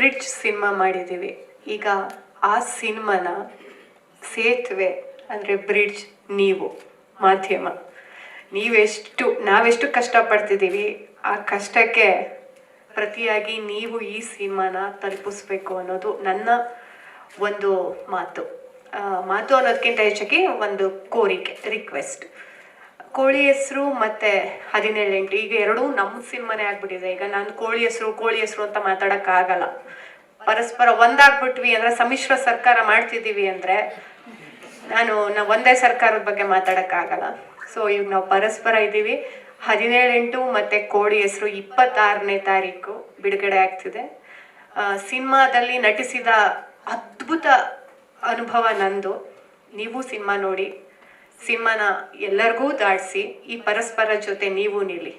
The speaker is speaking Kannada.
ಬ್ರಿಡ್ಜ್ ಸಿನಿಮಾ ಮಾಡಿದ್ದೀವಿ. ಈಗ ಆ ಸಿನಿಮಾನ ಸೇತುವೆ, ಅಂದರೆ ಬ್ರಿಡ್ಜ್ ನೀವು, ಮಾಧ್ಯಮ, ನೀವೆಷ್ಟು, ನಾವೆಷ್ಟು ಕಷ್ಟಪಡ್ತಿದ್ದೀವಿ, ಆ ಕಷ್ಟಕ್ಕೆ ಪ್ರತಿಯಾಗಿ ನೀವು ಈ ಸಿನಿಮಾನ ತಲುಪಿಸ್ಬೇಕು ಅನ್ನೋದು ನನ್ನ ಒಂದು ಮಾತು. ಮಾತು ಅನ್ನೋದಕ್ಕಿಂತ ಹೆಚ್ಚಾಗಿ ಒಂದು ಕೋರಿಕೆ ರಿಕ್ವೆಸ್ಟ್ ಕೋಳಿ ಹೆಸರು ಮತ್ತೆ ಹದಿನೇಳು ಎಂಟು. ಈಗ ಎರಡೂ ನಮ್ಮ ಸಿನಿಮಾನೇ ಆಗ್ಬಿಟ್ಟಿದೆ. ಈಗ ನಾನು ಕೋಳಿ ಹೆಸರು ಕೋಳಿ ಹೆಸರು ಅಂತ ಮಾತಾಡೋಕ್ಕಾಗಲ್ಲ ಪರಸ್ಪರ ಒಂದಾಗ್ಬಿಟ್ವಿ ಅಂದ್ರೆ ಸಮ್ಮಿಶ್ರ ಸರ್ಕಾರ ಮಾಡ್ತಿದ್ದೀವಿ ಅಂದ್ರೆ ನಾನು ನಾವು ಒಂದೇ ಸರ್ಕಾರದ ಬಗ್ಗೆ ಮಾತಾಡೋಕ್ಕಾಗಲ್ಲ ಸೊ ಈಗ ನಾವು ಪರಸ್ಪರ ಇದ್ದೀವಿ. ಹದಿನೇಳು ಎಂಟು ಮತ್ತೆ ಕೋಳಿ ಹೆಸರು ಇಪ್ಪತ್ತಾರನೇ ತಾರೀಕು ಬಿಡುಗಡೆ ಆಗ್ತಿದೆ. ಸಿನಿಮಾದಲ್ಲಿ ನಟಿಸಿದ ಅದ್ಭುತ ಅನುಭವ ನಂದು. ನೀವು ಸಿನಿಮಾ ನೋಡಿ. ಸಿನಿಮಾನ ಎಲ್ಲರಿಗೂ ದಾಟಿಸಿ ಈ ಪರಸ್ಪರ ಜೊತೆ ನೀವು ನಿಲ್ಲಿ.